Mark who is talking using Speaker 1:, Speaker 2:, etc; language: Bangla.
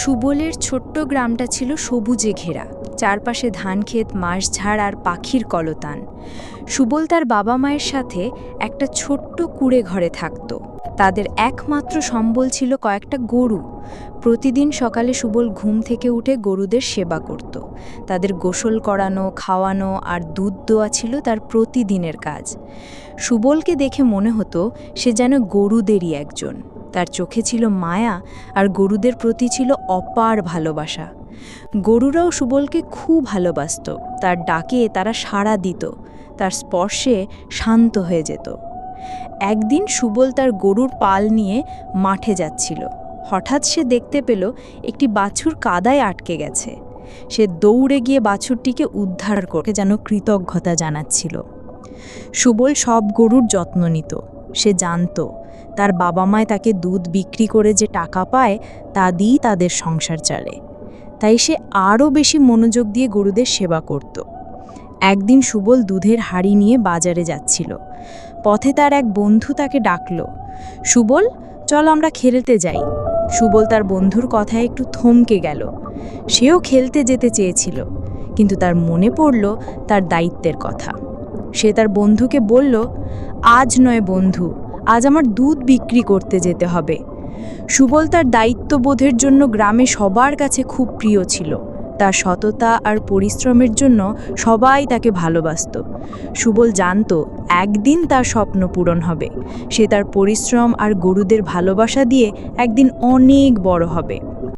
Speaker 1: সুবলের ছোট্ট গ্রামটা ছিল সবুজে ঘেরা, চারপাশে ধানক্ষেত মাসঝাড় আর পাখির কলতান। সুবল তার বাবা মায়ের সাথে একটা ছোট্ট কুড়ে ঘরে থাকত। তাদের একমাত্র সম্বল ছিল কয়েকটা গরু। প্রতিদিন সকালে সুবল ঘুম থেকে উঠে গরুদের সেবা করত। তাদের গোসল করানো, খাওয়ানো আর দুধ দোয়া ছিল তার প্রতিদিনের কাজ। সুবলকে দেখে মনে হতো সে যেন গরুদেরই একজন। তার চোখে ছিল মায়া আর গরুদের প্রতি ছিল অপার ভালোবাসা। গরুরাও সুবলকে খুব ভালোবাসত। তার ডাকে তারা সাড়া দিত। তার স্পর্শে শান্ত হয়ে যেত। একদিন সুবল তার গরুর পাল নিয়ে মাঠে যাচ্ছিল। হঠাৎ সে দেখতে পেল একটি বাছুর কাদায় আটকে গেছে। সে দৌড়ে গিয়ে বাছুরটিকে উদ্ধার করে যেন কৃতজ্ঞতা জানাচ্ছিল। সুবল সব গরুর যত্ন নিত। সে জানত। তার বাবা মায় তাকে দুধ বিক্রি করে যে টাকা পায়, তা দিয়েই তাদের সংসার চলে। তাই সে আরও বেশি মনোযোগ দিয়ে গরুদের সেবা করত। একদিন সুবল দুধের হাড়ি নিয়ে বাজারে যাচ্ছিল। পথে তার এক বন্ধু তাকে ডাকল, সুবল, চল আমরা খেলতে যাই। সুবল তার বন্ধুর কথায় একটু থমকে গেল। সেও খেলতে যেতে চেয়েছিল, কিন্তু তার মনে পড়ল তার দায়িত্বের কথা। সে তার বন্ধুকে বলল, আজ নয় বন্ধু, আজ আমার দুধ বিক্রি করতে যেতে হবে। সুবল তার দায়িত্ববোধের জন্য গ্রামে সবার কাছে খুব প্রিয় ছিল। তার সততা আর পরিশ্রমের জন্য সবাই তাকে ভালোবাসত। সুবল জানত, একদিন তার স্বপ্ন পূরণ হবে। সে তার পরিশ্রম আর গরুদের ভালোবাসা দিয়ে একদিন অনেক বড় হবে।